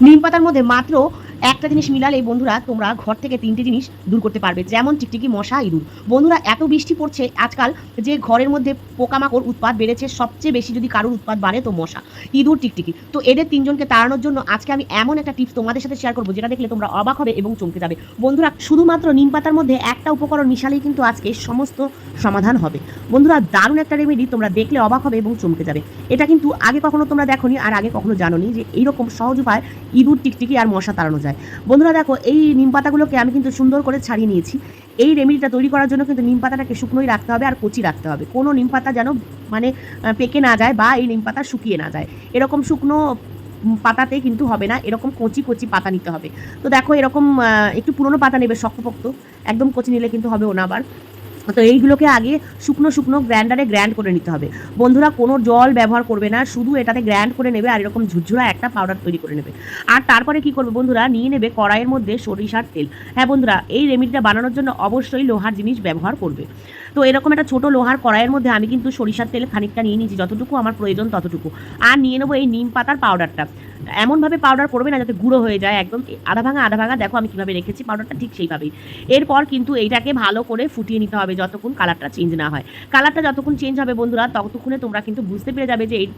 নিম পাতার মধ্যে মাত্র একটা জিনিস মিলালে বন্ধুরা তোমরা ঘর থেকে তিনটে জিনিস দূর করতে পারবে, যেমন টিকটিকি, মশা, ইঁদুর। বন্ধুরা, এত বৃষ্টি পড়ছে আজকাল যে ঘরের মধ্যে পোকামাকড় উৎপাদ বেড়েছে, সবচেয়ে বেশি যদি কারোর উৎপাদ বাড়ে তো মশা, ইঁদুর, টিকটিকি। তো এদের তিনজনকে তাড়ানোর জন্য আজকে আমি এমন একটা টিপস তোমাদের সাথে শেয়ার করব, যেটা দেখলে তোমরা অবাক হবে এবং চমকে যাবে। বন্ধুরা, শুধুমাত্র নিম পাতার মধ্যে একটা উপকরণ মিশালেই কিন্তু আজকে সমস্ত সমাধান হবে। বন্ধুরা, দারুণ একটা রেমেডি তোমরা দেখলে অবাক হবে এবং চমকে যাবে। এটা কিন্তু আগে কখনো তোমরা দেখোনি আর আগে কখনো জানোনি যে এইরকম সহজ উপায় ইঁদুর, টিকটিকি আর মশা তাড়ানো যায়। বন্ধুরা দেখো, এই নিম পাতাগুলোকে আমি কিন্তু সুন্দর করে ছাড়িয়ে নিয়েছি। এই রেমেডিটা তৈরি করার জন্য কিন্তু নিম পাতাটাকে শুকনোই রাখতে হবে আর কচি রাখতে হবে। কোনো নিম পাতা যেন মানে পেকে না যায় বা এই নিম পাতা শুকিয়ে না যায়। এরকম শুকনো পাতাতে কিন্তু হবে না। এরকম কচি কচি পাতা নিতে হবে। তো দেখো, এরকম একটু পুরনো পাতা নেবে শক্তপোক্ত। একদম কচি নিলে কিন্তু হবে না আবার তো এইগুলোকে আগে শুকনো শুকনো গ্র্যান্ডারে গ্র্যান্ড করে নিতে হবে। বন্ধুরা, কোনো জল ব্যবহার করবে না, শুধু এটাতে গ্র্যান্ড করে নেবে আর এরকম ঝুরঝুরা একটা পাউডার তৈরি করে নেবে। আর তারপরে কি করবে বন্ধুরা, নিয়ে নেবে কড়াইয়ের মধ্যে সরিষার তেল। হ্যাঁ বন্ধুরা, এই রেমিডিটা বানানোর জন্য অবশ্যই লোহার জিনিস ব্যবহার করবে। তো এরকম একটা ছোটো লোহার কড়াইয়ের মধ্যে আমি কিন্তু সরিষার তেল খানিকটা নিয়ে নিয়েছি, যতটুকু আমার প্রয়োজন ততটুকু। আর নিয়ে নেব এই নিম পাতার পাউডারটা এমনভাবে পাউডার করবে না যাতে গুঁড়ো হয়ে যায় একদম আধা ভাঙা আধা ভাঙা, দেখো আমি কীভাবে রেখেছি পাউডারটা ঠিক সেইভাবেই। এরপর কিন্তু এইটাকে ভালো করে ফুটিয়ে নিতে হবে যতক্ষণ কালারটা চেঞ্জ না হয়। কালারটা যতক্ষণ চেঞ্জ হবে বন্ধুরা, ততক্ষণে তোমরা কিন্তু বুঝতে পেরে যাবে যে এই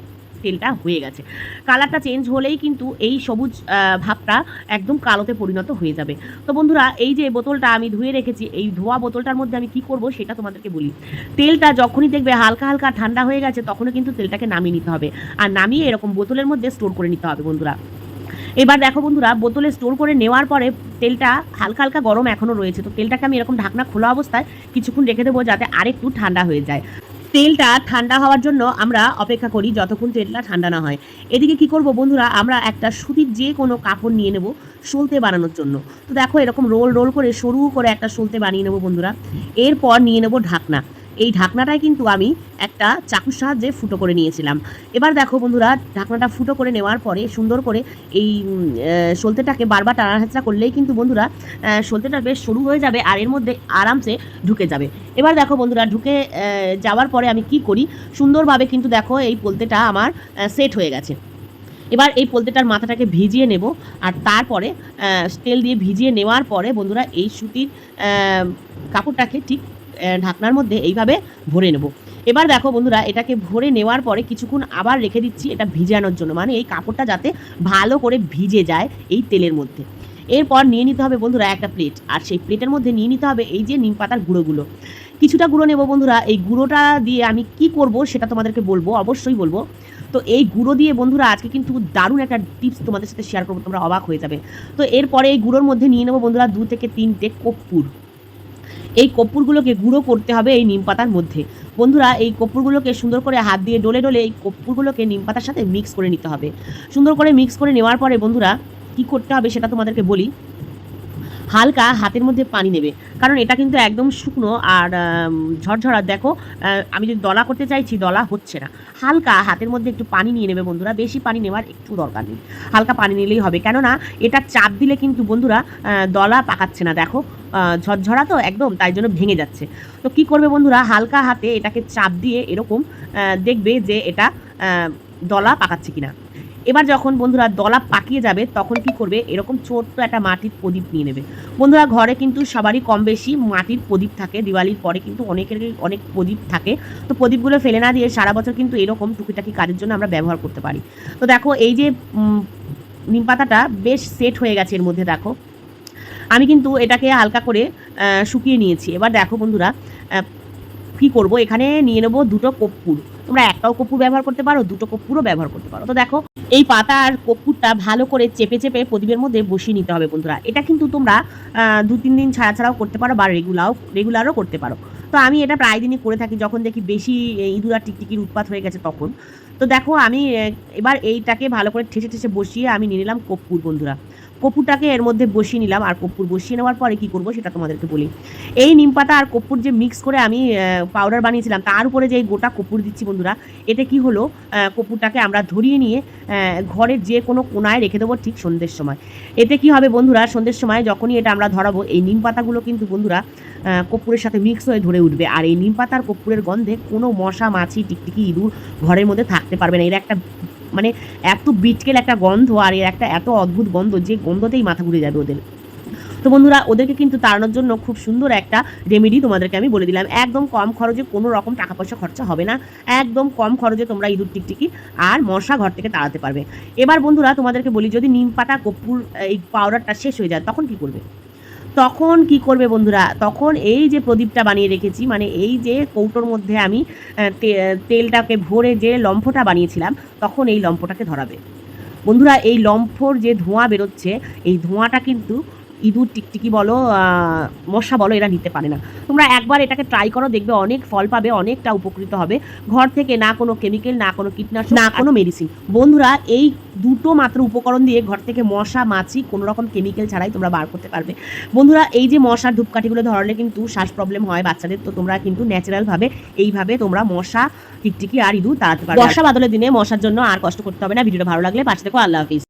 তেলটা হয়ে গেছে। কালারটা চেঞ্জ হলেই কিন্তু এই সবুজ ভাবটা একদম কালোতে পরিণত হয়ে যাবে। তো বন্ধুরা, এই যে বোতলটা আমি ধুয়ে রেখেছি, এই ধোয়া বোতলটার মধ্যে আমি কি করব সেটা তোমাদেরকে বলি। তেলটা যখনই দেখবে হালকা হালকা ঠান্ডা হয়ে গেছে তখনও কিন্তু তেলটাকে নামিয়ে নিতে হবে। আর নামিয়ে এরকম বোতলের মধ্যে স্টোর করে নিতে হবে বন্ধুরা। এবার দেখো বন্ধুরা, বোতলে স্টোর করে নেওয়ার পরে তেলটা হালকা হালকা গরম এখনও রয়েছে। তো তেলটাকে আমি এরকম ঢাকনা খোলা অবস্থায় কিছুক্ষণ রেখে দেবো যাতে আরেকটু ঠান্ডা হয়ে যায়। তেলটা ঠান্ডা হওয়ার জন্য আমরা অপেক্ষা করি যতক্ষণ তেলটা ঠান্ডা না হয়। এদিকে কি করব বন্ধুরা, আমরা একটা সুতির যে কোনো কাপড় নিয়ে নেব সলতে বানানোর জন্য। তো দেখো এরকম রোল রোল করে, সরু করে একটা সলতে বানিয়ে নেব বন্ধুরা। এরপর নিয়ে নেব ঢাকনা। এই ঢাকনাটাই কিন্তু আমি একটা চাকুর সাহায্যে ফুটো করে নিয়েছিলাম। এবার দেখো বন্ধুরা, ঢাকনাটা ফুটো করে নেওয়ার পরে, সুন্দর করে এই সলতেটাকে বারবার টানাহাচড়া করলেই কিন্তু বন্ধুরা সলতেটা বেশ সরু হয়ে যাবে আর এর মধ্যে আরামসে ঢুকে যাবে। এবার দেখো বন্ধুরা, ঢুকে যাওয়ার পরে আমি কি করি, সুন্দরভাবে কিন্তু দেখো এই পোলতেটা আমার সেট হয়ে গেছে। এবার এই পোলতেটার মাথাটাকে ভিজিয়ে নেব আর তারপরে তেল দিয়ে ভিজিয়ে নেওয়ার পরে বন্ধুরা, এই সুতির কাপড়টাকে ঠিক ঢাকনার মধ্যে এইভাবে ভরে নেব। এবার দেখো বন্ধুরা, এটাকে ভরে নেওয়ার পরে কিছুক্ষণ আবার রেখে দিচ্ছি এটা ভিজানোর জন্য। মানে এই কাপড়টা যাতে ভালো করে ভিজে যায় এই তেলের মধ্যে। এরপর নিয়ে নিতে হবে বন্ধুরা একটা প্লেট আর সেই প্লেটের মধ্যে নিয়ে নিতে হবে এই যে নিম পাতার গুঁড়োগুলো। কিছুটা গুঁড়ো নেব বন্ধুরা। এই গুঁড়োটা দিয়ে আমি কি করব সেটা তোমাদেরকে বলব, অবশ্যই বলব। তো এই গুঁড়ো দিয়ে বন্ধুরা আজকে কিন্তু দারুণ একটা টিপস তোমাদের সাথে শেয়ার করব, তোমরা অবাক হয়ে যাবে। তো এরপরে এই গুঁড়োর মধ্যে নিয়ে নেব বন্ধুরা দু থেকে তিনটে কর্পূর। এই কর্পূরগুলোকে গুঁড়ো করতে হবে এই নিম পাতার মধ্যে। বন্ধুরা, এই কর্পূরগুলোকে সুন্দর করে হাত দিয়ে ডলে ডলে এই কর্পূরগুলোকে নিম পাতার সাথে মিক্স করে নিতে হবে। সুন্দর করে মিক্স করে নেওয়ার পরে বন্ধুরা, কি করতে হবে সেটা তোমাদেরকে বলি। হালকা হাতের মধ্যে পানি নেবে, কারণ এটা কিন্তু একদম শুকনো আর ঝরঝরা। দেখো আমি যদি দলা করতে চাইছি, দলা হচ্ছে না। হালকা হাতের মধ্যে একটু পানি নিয়ে নেবে বন্ধুরা, বেশি পানি নেওয়ার একটু দরকার নেই। হালকা পানি নিলেই হবে। কেননা, এটা চাপ দিলে কিন্তু বন্ধুরা দলা পাকাচ্ছে না। দেখো ঝরঝরা তো একদম, তাই জন্য ভেঙে যাচ্ছে। তো কি করবে বন্ধুরা? হালকা হাতে এটাকে চাপ দিয়ে এরকম দেখবে যে এটা দলা পাকাচ্ছে কিনা। এবার যখন বন্ধুরা দলা পাকিয়ে যাবে, তখন কি করবে? এরকম ছোট্ট একটা মাটির প্রদীপ নিয়ে নেবে। বন্ধুরা, ঘরে কিন্তু সবারই কম বেশি মাটির প্রদীপ থাকে। দিওয়ালির পরে কিন্তু অনেকেরই অনেক প্রদীপ থাকে। তো প্রদীপগুলো ফেলে না দিয়ে সারা বছর কিন্তু এরকম টুকিটাকি কাজের জন্য আমরা ব্যবহার করতে পারি। তো দেখো, এই যে নিম পাতাটা বেশ সেট হয়ে গেছে এর মধ্যে, দেখো। আমি কিন্তু এটাকে হালকা করে শুকিয়ে নিয়েছি। এবার দেখো বন্ধুরা কি করব? এখানে নিয়ে নেব দুটো কপ্পুর। তোমরা একটাও কপ্পুর ব্যবহার করতে পারো, দুটো কপ্পুরও ব্যবহার করতে পারো। তো দেখো, এই পাতা আর কর্পূরটা ভালো করে চেপে চেপে প্রদীপের মধ্যে বসিয়ে নিতে হবে বন্ধুরা। এটা কিন্তু তোমরা দু তিন দিন ছাড়া ছাড়াও করতে পারো বা রেগুলারও রেগুলারও করতে পারো। তো আমি এটা প্রায় দিনই করে থাকি, যখন দেখি বেশি ইঁদুর আর টিকটিকির উৎপাত হয়ে গেছে তখন। তো দেখো, আমি এবার এইটাকে ভালো করে ঠেসে ঠেসে বসিয়ে আমি নিয়ে নিলাম কপ্পুর বন্ধুরা। কর্পূরটাকে এর মধ্যে বসিয়ে নিলাম আর কর্পূর বসিয়ে নেওয়ার পরে কি করব সেটা তোমাদেরকে বলি। এই নিম পাতা আর কর্পূর যে মিক্স করে আমি পাউডার বানিয়েছিলাম তার উপরে যে গোটা কর্পূর দিচ্ছি বন্ধুরা এতে কি হলো? কপুরটাকে আমরা ধরিয়ে নিয়ে ঘরের যে কোনো কোনায় রেখে দেবো ঠিক সন্ধ্যের সময়। এতে কি হবে বন্ধুরা সন্ধ্যের সময় যখনই এটা আমরা ধরাবো এই নিম পাতাগুলো কিন্তু বন্ধুরা আহ, কর্পূরের সাথে মিক্স হয়ে ধরে উঠবে। আর এই নিম পাতার কর্পূরের গন্ধে কোনো মশা মাছি টিকটিকি ইঁদুর ঘরের মধ্যে থাকতে পারবে না। এর একটা মানে এত বিটকেল একটা গন্ধ আর এর একটা এত অদ্ভুত গন্ধ যে গন্ধতেই মাথা ঘুরে যাবে ওদের। তো বন্ধুরা, ওদেরকে কিন্তু তাড়ানোর জন্য খুব সুন্দর একটা রেমেডি তোমাদেরকে আমি বলে দিলাম। একদম কম খরচে কোনো রকম টাকা পয়সা খরচা হবে না। একদম কম খরচে তোমরা ইঁদুর টিকটিকি আর মশা ঘর থেকে তাড়াতে পারবে। এবার বন্ধুরা, তোমাদেরকে বলি, যদি নিম পাতা কর্পূর এই পাউডারটা শেষ হয়ে যায়, তখন কি করবে? তখন কি করবে বন্ধুরা? তখন এই যে প্রদীপটা বানিয়ে রেখেছি মানে এই যে কৌটোর মধ্যে আমি তেলটাকে ভরে যে লম্ফটা বানিয়েছিলাম, তখন এই লম্ফটাকে ধরাবে। বন্ধুরা, এই লম্ফর যে ধোঁয়া বেরোচ্ছে, এই ধোঁয়াটা কিন্তু ইঁদুর টিকটিকি বলো মশা বলো এরা নিতে পারে না। তোমরা একবার এটাকে ট্রাই করো দেখবে অনেক ফল পাবে অনেকটা উপকৃত হবে। ঘর থেকে না কোনো কেমিক্যাল না কোনো কীটনাশক না কোনো মেডিসিন বন্ধুরা এই দুটো মাত্র উপকরণ দিয়ে ঘর থেকে মশা মাছি কোনো রকম কেমিক্যাল ছাড়াই তোমরা বার করতে পারবে। বন্ধুরা এই যে মশার ধূপকাঠিগুলো ধরলে কিন্তু শ্বাস প্রবলেম হয় বাচ্চাদের তো তোমরা কিন্তু ন্যাচারালভাবে এইভাবে তোমরা মশা টিকটিকি আর ইঁদুর তাড়াতে পারবে। বর্ষা বাদলের দিনে মশার জন্য আর কষ্ট করতে হবে না। ভিডিওটা ভালো লাগলে পাশে দেখো আল্লাহ হাফিজ।